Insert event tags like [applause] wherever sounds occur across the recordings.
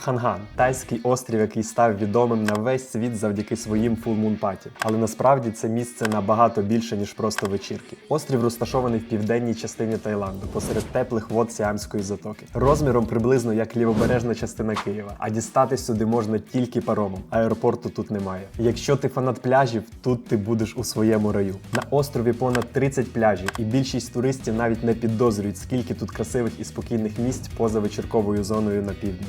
Пханган тайський острів, який став відомим на весь світ завдяки своїм Moon Але насправді це місце набагато більше, ніж просто вечірки. Острів розташований в південній частині Таїланду, посеред теплих вод Сіамської затоки. Розміром приблизно як лівобережна частина Києва. А дістатись сюди можна тільки паромом. Аеропорту тут немає. Якщо ти фанат пляжів, тут ти будеш у своєму раю. На острові понад 30 пляжів, і більшість туристів навіть не підозрюють, скільки тут красивих і спокійних місць поза вечірковою зоною на півдні.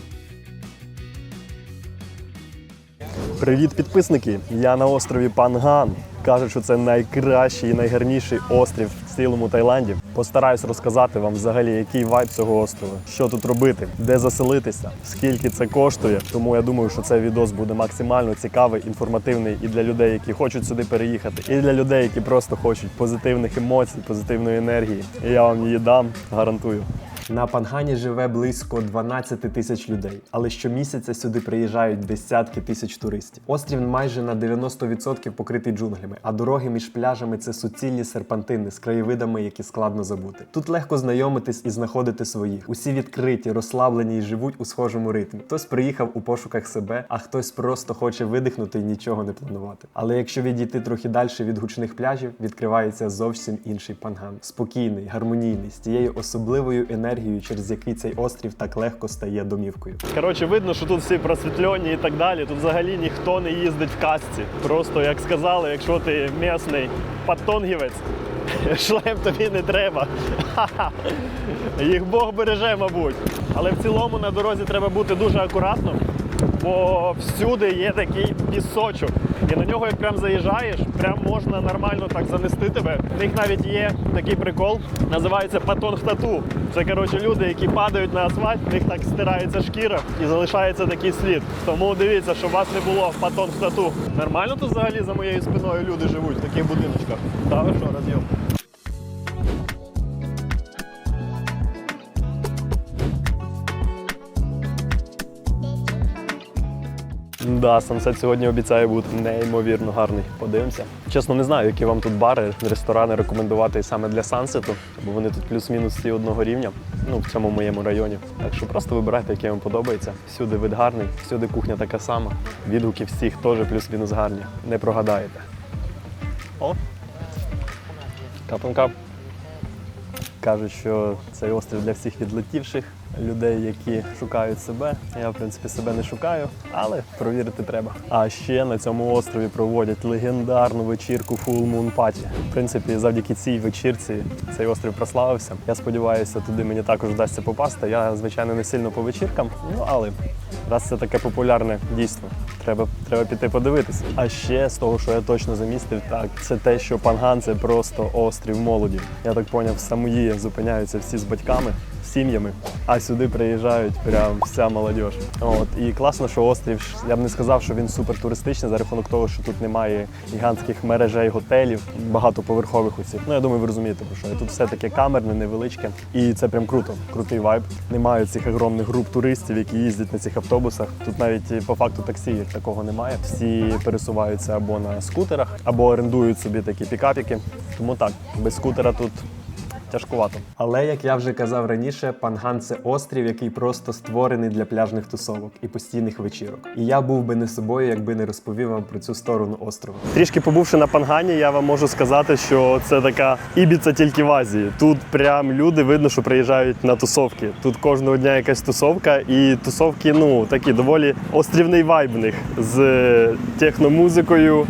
Привіт, підписники! Я на острові Панган. Кажуть, що це найкращий і найгарніший острів в цілому Таїланді. Постараюсь розказати вам взагалі, який вайб цього острова, що тут робити, де заселитися, скільки це коштує. Тому я думаю, що цей відос буде максимально цікавий, інформативний і для людей, які хочуть сюди переїхати, і для людей, які просто хочуть позитивних емоцій, позитивної енергії. І я вам її дам, гарантую. На Пангані живе близько 12 тисяч людей, але щомісяця сюди приїжджають десятки тисяч туристів. Острів майже на 90% покритий джунглями, а дороги між пляжами це суцільні серпантини з краєвидами, які складно забути. Тут легко знайомитись і знаходити своїх. Усі відкриті, розслаблені і живуть у схожому ритмі. Хтось приїхав у пошуках себе, а хтось просто хоче видихнути і нічого не планувати. Але якщо відійти трохи далі від гучних пляжів, відкривається зовсім інший панган. Спокійний, гармонійний, з тією особливою енергією, через який цей острів так легко стає домівкою. Коротше, видно, що тут всі просвітлені і так далі. Тут взагалі ніхто не їздить в касці. Просто як сказали, якщо ти місний патонгівець [laughs] шлем тобі не треба. [laughs] Їх Бог береже, мабуть. Але в цілому на дорозі треба бути дуже акуратно, бо всюди є такий пісочок. І на нього, як прям заїжджаєш, прям можна нормально так занести тебе. В них навіть є такий прикол, називається патонг тату. Це коротше люди, які падають на асфальт, в них так стирається шкіра і залишається такий слід. Тому дивіться, щоб у вас не було патонг тату. Нормально тут взагалі за моєю спиною люди живуть в таких будиночках. Та ви що, роз'єм? Да, сансет сьогодні обіцяє бути неймовірно гарний. Подивимося. Чесно, не знаю, які вам тут бари, ресторани рекомендувати саме для сансету, бо вони тут плюс-мінус всі одного рівня. Ну, в цьому моєму районі. Так що просто вибирайте, який вам подобається. Всюди вид гарний, всюди кухня така сама. Відгуки всіх теж плюс-мінус гарні. Не прогадаєте. О! Капом-кап. Кажуть, що цей острів для всіх відлетівших людей, які шукають себе. Я, в принципі, себе не шукаю, але провірити треба. А ще на цьому острові проводять легендарну вечірку Full Moon Party. В принципі, завдяки цій вечірці цей острів прославився. Я сподіваюся, туди мені також вдасться попасти. Я, звичайно, не сильно по вечіркам, ну але раз це таке популярне дійство, треба, треба піти подивитися. А ще з того, що я точно замістив, так це те, що Панган це просто острів молоді. Я так поняв, в Самуї зупиняються всі з батьками, сім'ями, а сюди приїжджають прям вся молодь. От і класно, що острів я б не сказав, що він супер туристичний за рахунок того, що тут немає гігантських мережей готелів, багатоповерхових оцих. Ну я думаю, ви розумієте про що. І тут все таке камерне, невеличке, і це прям круто. Крутий вайб. Немає цих огромних груп туристів, які їздять на цих автобусах. Тут навіть е, по факту таксі як такого немає. Всі пересуваються або на скутерах, або орендують собі такі пікапіки. Тому так, без скутера тут тяжкувато. Але як я вже казав раніше, Панган це острів, який просто створений для пляжних тусовок і постійних вечірок. І я був би не собою, якби не розповів вам про цю сторону острова. Трішки побувши на Пангані, я вам можу сказати, що це така ібіца тільки в Азії. Тут прям люди видно, що приїжджають на тусовки. Тут кожного дня якась тусовка, і тусовки, ну такі доволі острівний вайб в них з техномузикою.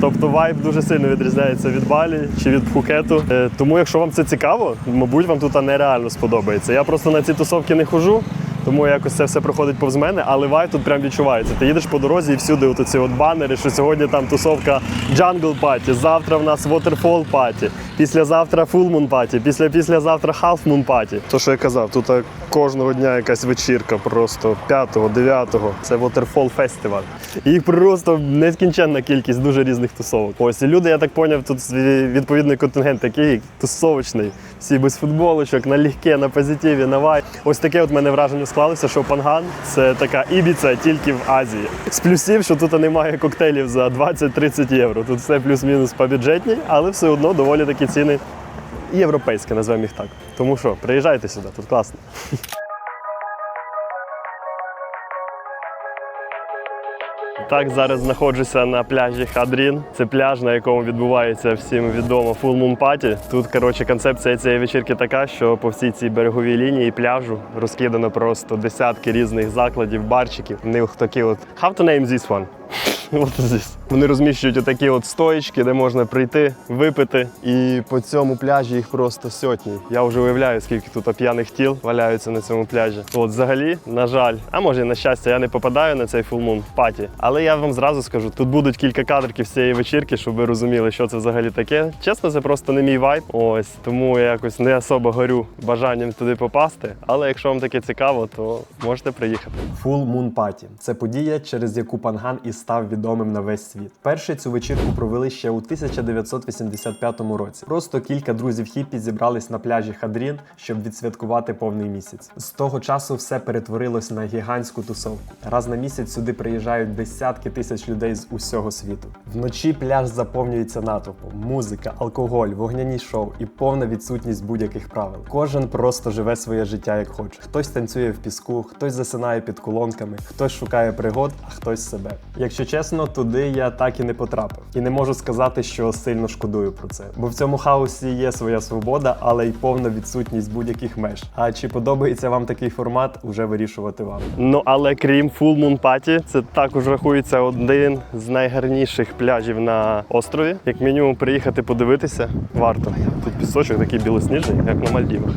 Тобто вайб дуже сильно відрізняється від Балі чи від Пхукету. Е, Тому, якщо вам це цікаво, мабуть, вам тут нереально сподобається. Я просто на ці тусовки не хожу, тому якось це все проходить повз мене, але вайб тут прям відчувається. Ти їдеш по дорозі і всюди от ці от банери, що сьогодні там тусовка Jungle Party, завтра в нас Waterfall Party, післязавтра Moon Party, після післязавтра Moon Party. То, що я казав, тут е, кожного дня якась вечірка, просто 5-го, 9-го. Це Waterfall. І Їх просто нескінченна кількість дуже різних тусовок. Ось і люди, я так поняв, тут свій відповідний контингент такий тусовочний. Всі без футболочок, налегке, на позитиві, на вай. Ось таке от мене враження склалося, що Панган це така ібіца тільки в Азії. З плюсів, що тут немає коктейлів за 20-30 євро. Тут все плюс-мінус по бюджетній, але все одно доволі такі ціни європейські, назвемо їх так. Тому що приїжджайте сюди, тут класно. Так, зараз знаходжуся на пляжі Хадрін. Це пляж, на якому відбувається всім відомо Full Moon Party. Тут, коротше, концепція цієї вечірки така, що по всій цій береговій лінії пляжу розкидано просто десятки різних закладів, барчиків. Них такі от How to name this one? [laughs] От здесь. Вони розміщують отакі от стоїчки, де можна прийти, випити. І по цьому пляжі їх просто сотні. Я вже уявляю, скільки тут п'яних тіл валяються на цьому пляжі. От взагалі, на жаль, а може на щастя, я не попадаю на цей фулмун паті. Але я вам зразу скажу, тут будуть кілька кадриків з цієї вечірки, щоб ви розуміли, що це взагалі таке. Чесно, це просто не мій вайб. Ось тому я якось не особо горю бажанням туди попасти. Але якщо вам таке цікаво, то можете приїхати. Moon Party – це подія, через яку Панган і став відомим на весь світ. Перший цю вечірку провели ще у 1985 році. Просто кілька друзів хіпі зібрались на пляжі Хадрін, щоб відсвяткувати повний місяць. З того часу все перетворилось на гігантську тусовку. Раз на місяць сюди приїжджають десятки тисяч людей з усього світу. Вночі пляж заповнюється натовпом, музика, алкоголь, вогняні шоу і повна відсутність будь-яких правил. Кожен просто живе своє життя як хоче. Хтось танцює в піску, хтось засинає під колонками, хтось шукає пригод, а хтось себе. Якщо чесно, туди я так і не потрапив. І не можу сказати, що сильно шкодую про це. Бо в цьому хаосі є своя свобода, але й повна відсутність будь-яких меж. А чи подобається вам такий формат, уже вирішувати вам. Ну але крім Full Moon Party, це також рахується один з найгарніших пляжів на острові. Як мінімум, приїхати подивитися варто. Тут пісочок такий білосніжний, як на Мальдівах.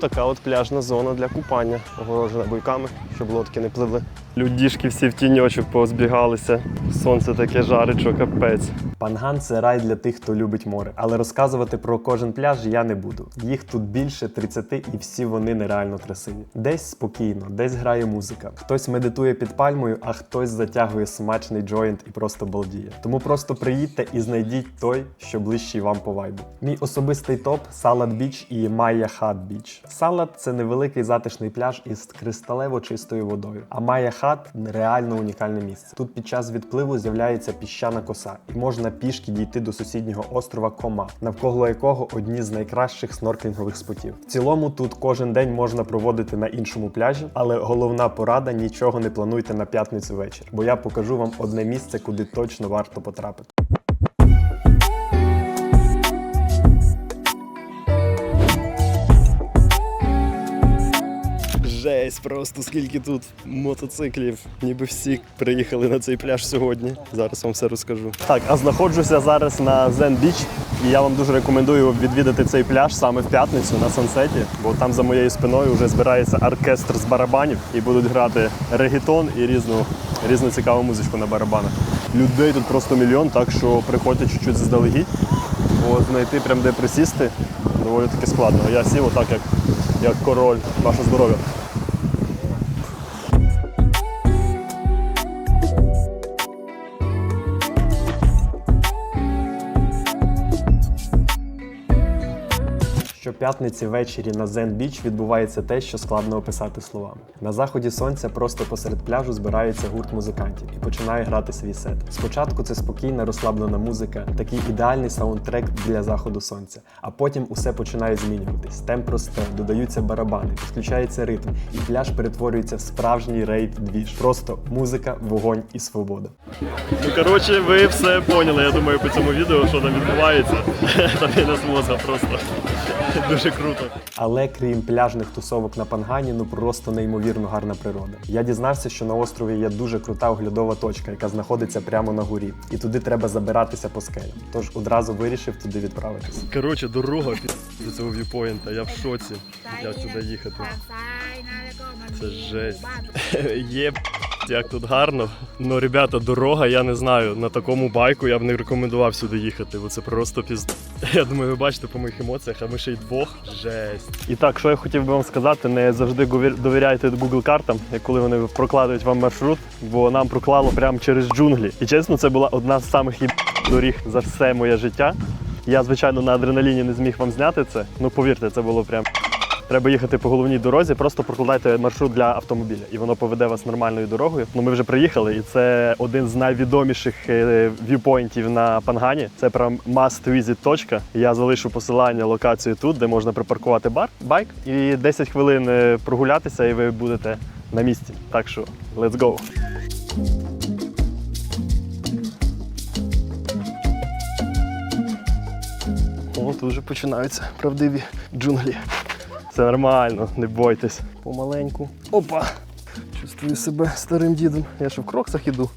Така от пляжна зона для купання, огорожена буйками, щоб лодки не пливли. Людішки всі в тіньочок позбігалися. Сонце таке жарить, що капець. Панган це рай для тих, хто любить море. Але розказувати про кожен пляж я не буду. Їх тут більше 30 і всі вони нереально красиві. Десь спокійно, десь грає музика. Хтось медитує під пальмою, а хтось затягує смачний джойнт і просто балдіє. Тому просто приїдьте і знайдіть той, що ближчий вам по вайбу. Мій особистий топ Салат Біч і Майя Хат Біч. Салат це невеликий затишний пляж із кристалево чистою водою. А Майя Хат реально унікальне місце. Тут під час відпливу з'являється піщана коса, і можна пішки дійти до сусіднього острова Кома, навколо якого одні з найкращих снорклінгових спотів. В цілому тут кожен день можна проводити на іншому пляжі, але головна порада нічого не плануйте на п'ятницю вечір, бо я покажу вам одне місце, куди точно варто потрапити. Жесть, просто скільки тут мотоциклів. Ніби всі приїхали на цей пляж сьогодні. Зараз вам все розкажу. Так, а знаходжуся зараз на Zen Beach. І я вам дуже рекомендую відвідати цей пляж саме в п'ятницю на сансеті, бо там за моєю спиною вже збирається оркестр з барабанів і будуть грати регетон і різну, різну цікаву музичку на барабанах. Людей тут просто мільйон, так що приходьте чуть-чуть заздалегідь. Бо знайти прям де присісти доволі таки складно. Я сів отак, як, як король. Ваше здоров'я. Щоп'ятниці ввечері на Zen Beach відбувається те, що складно описати словами. На заході сонця просто посеред пляжу збирається гурт музикантів і починає грати свій сет. Спочатку це спокійна, розслаблена музика, такий ідеальний саундтрек для заходу сонця. А потім усе починає змінюватись. Темп росте, додаються барабани, підключається ритм, і пляж перетворюється в справжній рейд двіж. Просто музика, вогонь і свобода. Ну коротше, ви все поняли, я думаю, по цьому відео, що там відбувається. [laughs] Там є насмозга просто. [laughs] Дуже круто. Але крім пляжних тусовок на пангані, ну просто неймовірно гарна природа. Я дізнався, що на острові є дуже крута оглядова точка, яка знаходиться прямо на горі. І туди треба забиратися по скелям. Тож одразу вирішив туди відправитися. Коротше, дорога до цього в'юпоінта. Я в шоці. Я сюди їхати. Це жесть. [laughs] Є як тут гарно. Ну, ребята, дорога, я не знаю. На такому байку я б не рекомендував сюди їхати, бо це просто пізд. [laughs] Я думаю, ви бачите по моїх емоціях, а ми ще й двох. Жесть. І так, що я хотів би вам сказати, не завжди довіряйте Google картам, коли вони прокладують вам маршрут, бо нам проклало прямо через джунглі. І чесно, це була одна з самих їб доріг за все моє життя. Я, звичайно, на адреналіні не зміг вам зняти це. Ну повірте, це було прям треба їхати по головній дорозі, просто прокладайте маршрут для автомобіля, і воно поведе вас нормальною дорогою. Ну ми вже приїхали, і це один з найвідоміших е, в'юпойнтів на Пангані. Це прям must visit точка. Я залишу посилання локацію тут, де можна припаркувати бар, байк, і 10 хвилин е, прогулятися, і ви будете на місці. Так що let's go! О, тут вже починаються правдиві джунглі. Все нормально, не бойтесь. Помаленьку. Опа! Чувствую себе старим дідом. Я ще в кроксах іду.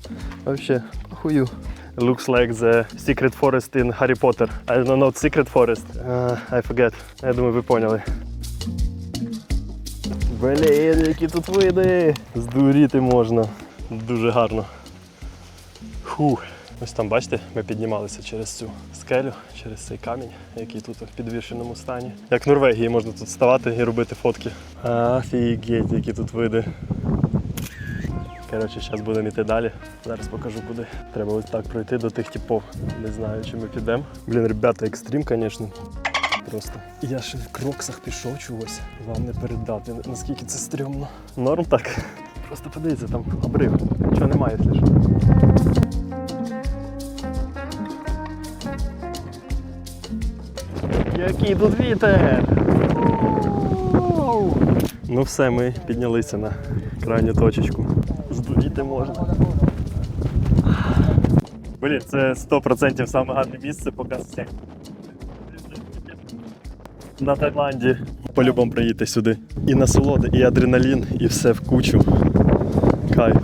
Вообще, похую. Looks like the secret forest in Harry Potter. I don't know, secret forest. Uh, I forget. Я думаю, ви поняли. Блін, які тут види! Здуріти можна. Дуже гарно. Фух. Ось там, бачите, ми піднімалися через цю скелю, через цей камінь, який тут в підвішеному стані. Як в Норвегії можна тут ставати і робити фотки. Офігеть, які тут види. Коротше, зараз будемо йти далі. Зараз покажу куди. Треба ось так пройти до тих типів. Не знаю, чи ми підемо. Блін, ребята, екстрім, звісно. Просто. Я ще в кроксах пішов чогось. Вам не передати, наскільки це стрьомно. Норм так. Просто подивіться, там обрив. Нічого немає, якщо що. Який тут вітер! Ну все, ми піднялися на крайню точечку. Здуріти можна. Блін, це 100% саме гарне місце все. На Таїланді. По-любому приїдьте сюди. І насолоди, і адреналін, і все в кучу. Кайф.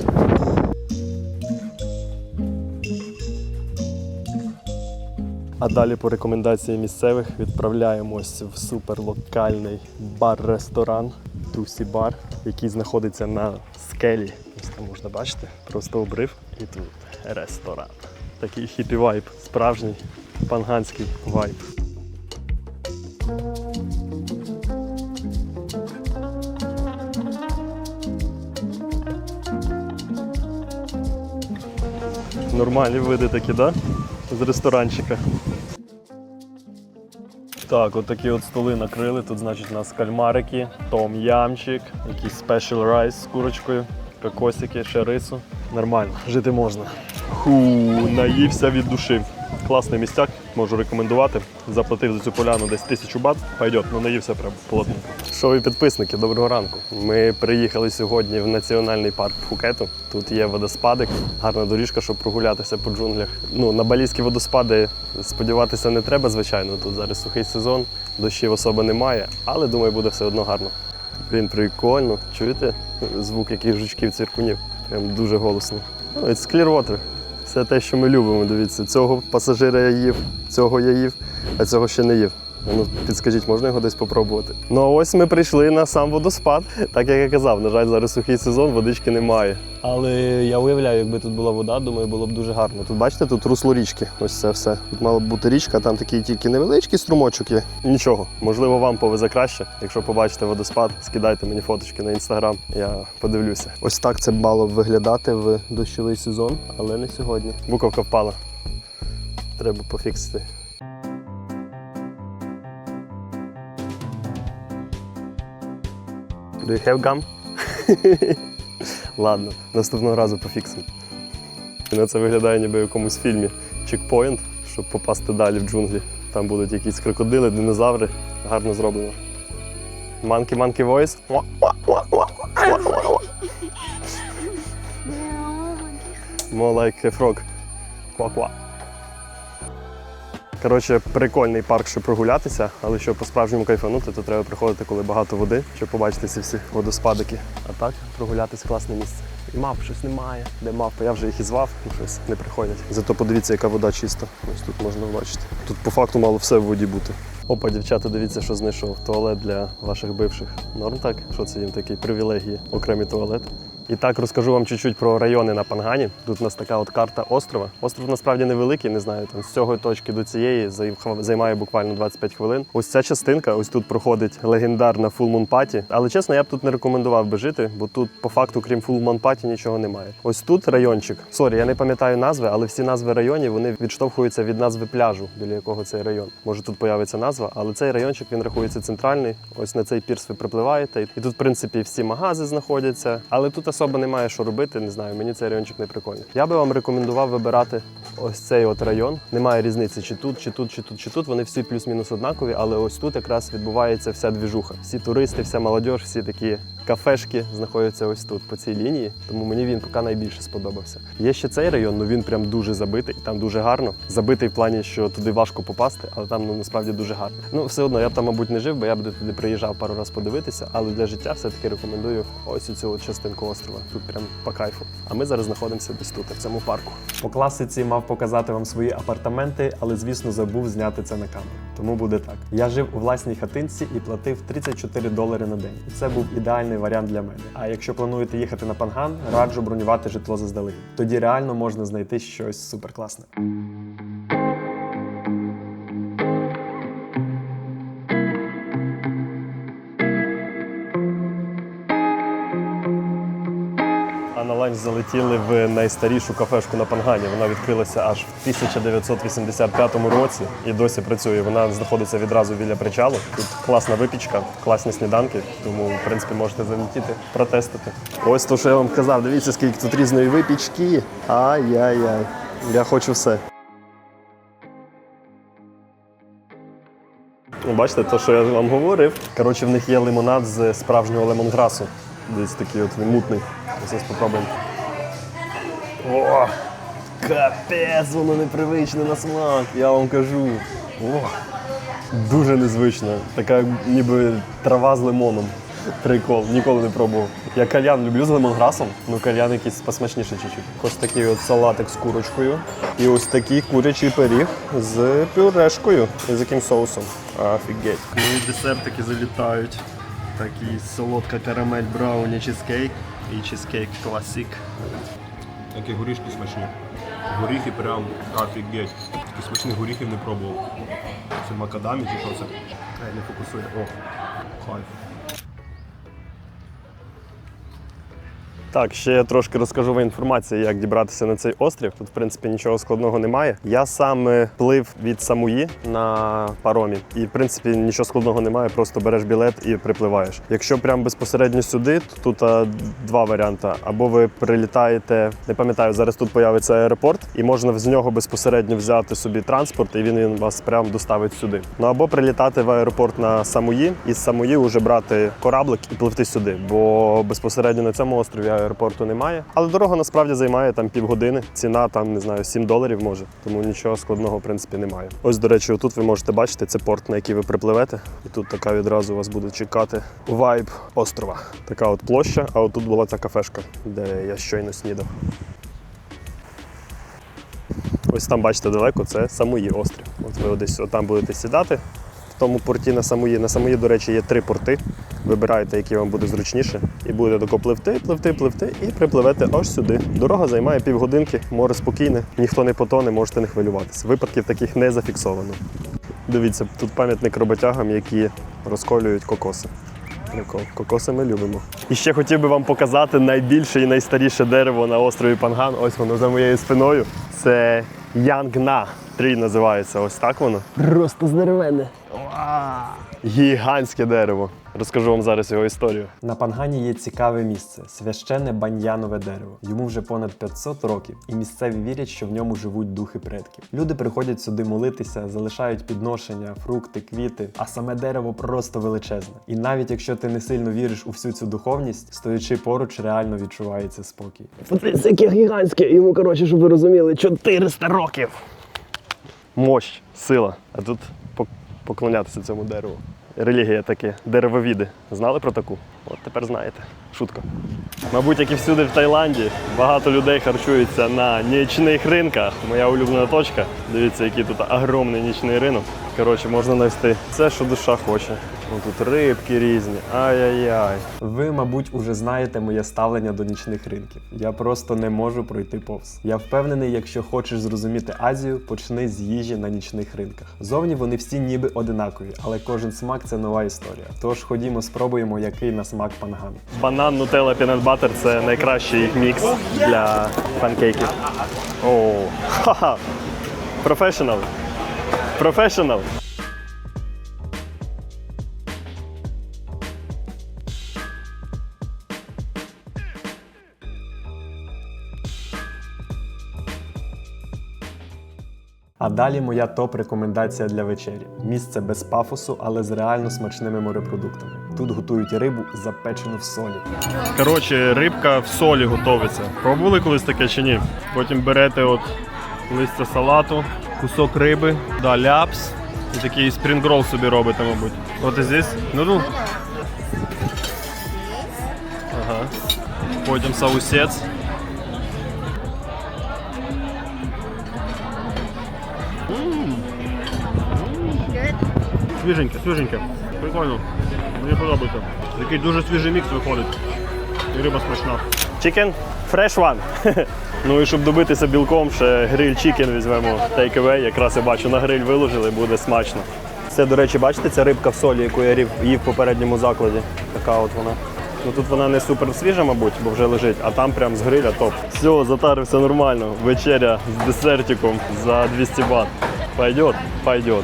Далі по рекомендації місцевих відправляємось в суперлокальний бар-ресторан Тусі Бар, який знаходиться на скелі. Ось там можна бачити, просто обрив і тут ресторан. Такий хіпі вайб, справжній панганський вайб. Нормальні види такі, да? З ресторанчика. Так, от такі от столи накрили. Тут, значить, у нас кальмарики, том ямчик, якийсь спешл райс з курочкою, кокосики, ще рису. Нормально, жити можна. Ху, наївся від душі. Класний містяк, можу рекомендувати. Заплатив за цю поляну десь тисячу бат. Пойдет, ну наївся прям плотно. Що ви підписники, доброго ранку. Ми приїхали сьогодні в національний парк Пхукету. Тут є водоспадик, гарна доріжка, щоб прогулятися по джунглях. Ну, на балійські водоспади сподіватися не треба, звичайно. Тут зараз сухий сезон, дощів особо немає, але думаю, буде все одно гарно. Блін, прикольно. Чуєте звук яких жучків цвіркунів? Прям дуже голосно. Ну, it's clear water. Все те, що ми любимо, дивіться. Цього пасажира я їв, цього я їв, а цього ще не їв. Ну, підскажіть, можна його десь попробувати? Ну а ось ми прийшли на сам водоспад. Так як я казав, на жаль, зараз сухий сезон, водички немає. Але я уявляю, якби тут була вода, думаю, було б дуже гарно. Тут бачите, тут русло річки. Ось це все. Тут мала б бути річка, там такий тільки невеличкий струмочок є. Нічого, можливо, вам повезе краще. Якщо побачите водоспад, скидайте мені фоточки на інстаграм. Я подивлюся. Ось так це мало б виглядати в дощовий сезон, але не сьогодні. Буковка впала. Треба пофіксити. Do you have gum? [laughs] Ладно, наступного разу пофіксимо. Ну, Це виглядає ніби в якомусь фільмі чекпоінт, щоб попасти далі в джунглі. Там будуть якісь крокодили, динозаври. Гарно зроблено. Monkey Monkey Voice. More like a frog. Ква-ква. Коротше, прикольний парк, щоб прогулятися, але щоб по-справжньому кайфанути, то треба приходити, коли багато води, щоб побачити ці всі водоспадики. А так прогулятись класне місце. І мав щось немає. Де мавпи? Я вже їх і звав, ну щось не приходять. Зато подивіться, яка вода чиста. Ось тут можна бачити. Тут по факту мало все в воді бути. Опа, дівчата, дивіться, що знайшов. Туалет для ваших бивших. Норм так? Що це їм такі привілегії? Окремий туалет. І так розкажу вам чуть-чуть про райони на Пангані. Тут у нас така от карта острова. Остров насправді невеликий, не знаю, там з цього точки до цієї зай- займає буквально 25 хвилин. Ось ця частинка, ось тут проходить легендарна Moon Але чесно, я б тут не рекомендував би жити, бо тут по факту, крім Moon нічого немає. Ось тут райончик. Сорі, я не пам'ятаю назви, але всі назви районів вони відштовхуються від назви пляжу, біля якого цей район. Може тут появиться назва, але цей райончик він рахується центральний. Ось на цей пірс ви припливаєте. І тут, в принципі, всі магази знаходяться. Але тут особо немає що робити. Не знаю, мені цей райончик не прикольний. Я би вам рекомендував вибирати ось цей от район. Немає різниці, чи тут, чи тут, чи тут, чи тут. Вони всі плюс-мінус однакові, але ось тут якраз відбувається вся двіжуха. Всі туристи, вся молодь, всі такі кафешки знаходяться ось тут, по цій лінії. Тому мені він поки найбільше сподобався. Є ще цей район, ну він прям дуже забитий, там дуже гарно. Забитий в плані, що туди важко попасти, але там ну насправді дуже гарно. Ну все одно я б там, мабуть, не жив, бо я б туди приїжджав пару разів подивитися. Але для життя все-таки рекомендую ось цю частинку острова. Тут прям по кайфу. А ми зараз знаходимося десь тут, в цьому парку. По класиці мав показати вам свої апартаменти, але звісно забув зняти це на камеру. Тому буде так. Я жив у власній хатинці і платив 34 долари на день. І це був ідеальний варіант для мене. А якщо плануєте їхати на Панган, раджу бронювати житло заздалегідь. Тоді реально можна знайти щось суперкласне. На ланч залетіли в найстарішу кафешку на Пангані. Вона відкрилася аж в 1985 році і досі працює. Вона знаходиться відразу біля причалу. Тут класна випічка, класні сніданки, тому в принципі можете залетіти, протестити. Ось то, що я вам казав. Дивіться, скільки тут різної випічки. Ай-яй-яй. Я хочу все. Ну, Бачите, то, що я вам говорив. Коротше, в них є лимонад з справжнього лемонграсу. Десь такий от він мутний. Зараз спробуємо. О! Капець, воно непривичне на смак, я вам кажу. О! Дуже незвично. Така ніби трава з лимоном. Прикол, ніколи не пробував. Я кальян люблю з лемонграсом, ну кальян якийсь посмачніше чуть-чуть. Ось такий от салатик з курочкою. І ось такий курячий пиріг з пюрешкою. І з яким соусом. Офігеть. Ну десертики залітають. Такий солодка карамель брауні чизкейк і чизкейк класик. Такі горішки смачні. Горіхи прям офігеть. Таких смачних горіхів не пробував. Це макадамі чи що це? Не фокусує. О, Кайф. Так, ще я трошки розкажу вам інформацію, як дібратися на цей острів. Тут, в принципі, нічого складного немає. Я сам плив від Самуї на паромі, і в принципі нічого складного немає, просто береш білет і припливаєш. Якщо прям безпосередньо сюди, то тут а, два варіанти. Або ви прилітаєте, не пам'ятаю, зараз тут появиться аеропорт, і можна з нього безпосередньо взяти собі транспорт, і він, він вас прямо доставить сюди. Ну або прилітати в аеропорт на Самуї, і з Самуї вже брати кораблик і пливти сюди, бо безпосередньо на цьому острові аеропорту немає. Але дорога насправді займає там півгодини. Ціна там не знаю 7 доларів може, тому нічого складного в принципі немає. Ось, до речі, отут ви можете бачити це порт, на який ви припливете, і тут така відразу вас буде чекати вайб острова. Така от площа, а отут була ця кафешка, де я щойно снідав. Ось там, бачите, далеко це Самуї острів. От ви десь там будете сідати. Тому порті на Самуї. На Самуї, до речі, є три порти. Вибираєте, який вам буде зручніше, і будете тако пливти, пливти, пливти, і припливете аж сюди. Дорога займає півгодинки, море спокійне, ніхто не потоне, можете не хвилюватися. Випадків таких не зафіксовано. Дивіться, тут пам'ятник роботягам, які розколюють кокоси. Кокоси ми любимо. І ще хотів би вам показати найбільше і найстаріше дерево на острові Панган. Ось воно за моєю спиною. Це Янгна. Трій називається. Ось так воно. Просто здоровенне. Гігантське дерево. Розкажу вам зараз його історію. На Пангані є цікаве місце священне баньянове дерево. Йому вже понад 500 років, і місцеві вірять, що в ньому живуть духи предків. Люди приходять сюди молитися, залишають підношення, фрукти, квіти, а саме дерево просто величезне. І навіть якщо ти не сильно віриш у всю цю духовність, стоячи поруч, реально відчувається спокій. Яке гігантське. Йому, коротше, щоб ви розуміли, 400 років. Мощ, сила. А тут поклонятися цьому дереву. Релігія таке, деревовіди. Знали про таку? От тепер знаєте. Шутка. Мабуть, як і всюди в Таїланді, багато людей харчуються на нічних ринках. Моя улюблена точка. Дивіться, який тут огромний нічний ринок. Коротше, можна знайти все, що душа хоче. Ну, тут рибки різні. Ай-яй-яй. Ви, мабуть, уже знаєте моє ставлення до нічних ринків. Я просто не можу пройти повз. Я впевнений, якщо хочеш зрозуміти Азію, почни з їжі на нічних ринках. Зовні вони всі ніби одинакові, але кожен смак це нова історія. Тож ходімо, спробуємо, який на смак панган. Банан, нутелла, пінет батер це найкращий мікс для панкейків. О, ха-ха! Професіонал. Професіонал. Далі моя топ-рекомендація для вечері. Місце без пафосу, але з реально смачними морепродуктами. Тут готують рибу, запечену в солі. Коротше, рибка в солі готовиться. Пробували колись таке чи ні? Потім берете от листя салату, кусок риби, да, ляпс. І такий спрінгрол собі робите, мабуть. От і здесь нудл. Ага. Потім соусець. Свіженьке, свіженьке. Прикольно. Мені подобається. Такий дуже свіжий мікс виходить. І риба смачна. Chicken fresh one. [laughs] ну і щоб добитися білком, ще гриль чікен візьмемо take away. Якраз я бачу, на гриль виложили, буде смачно. Це, до речі, бачите, ця рибка в солі, яку я їв в попередньому закладі. Така от вона. Ну тут вона не супер свіжа, мабуть, бо вже лежить, а там прям з гриля топ. Все, затарився нормально. Вечеря з десертиком за 200 бат. Пойдет? Пойдет.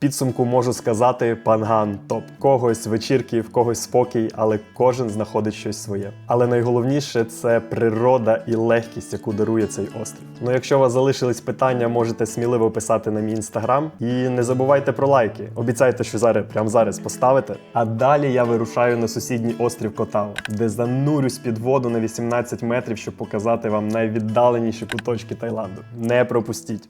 Підсумку можу сказати, панган топ. Когось вечірки, в когось спокій, але кожен знаходить щось своє. Але найголовніше це природа і легкість, яку дарує цей острів. Ну, якщо у вас залишились питання, можете сміливо писати на мій інстаграм. І не забувайте про лайки. Обіцяйте, що зараз прямо зараз поставите. А далі я вирушаю на сусідній острів Котау, де занурюсь під воду на 18 метрів, щоб показати вам найвіддаленіші куточки Таїланду. Не пропустіть.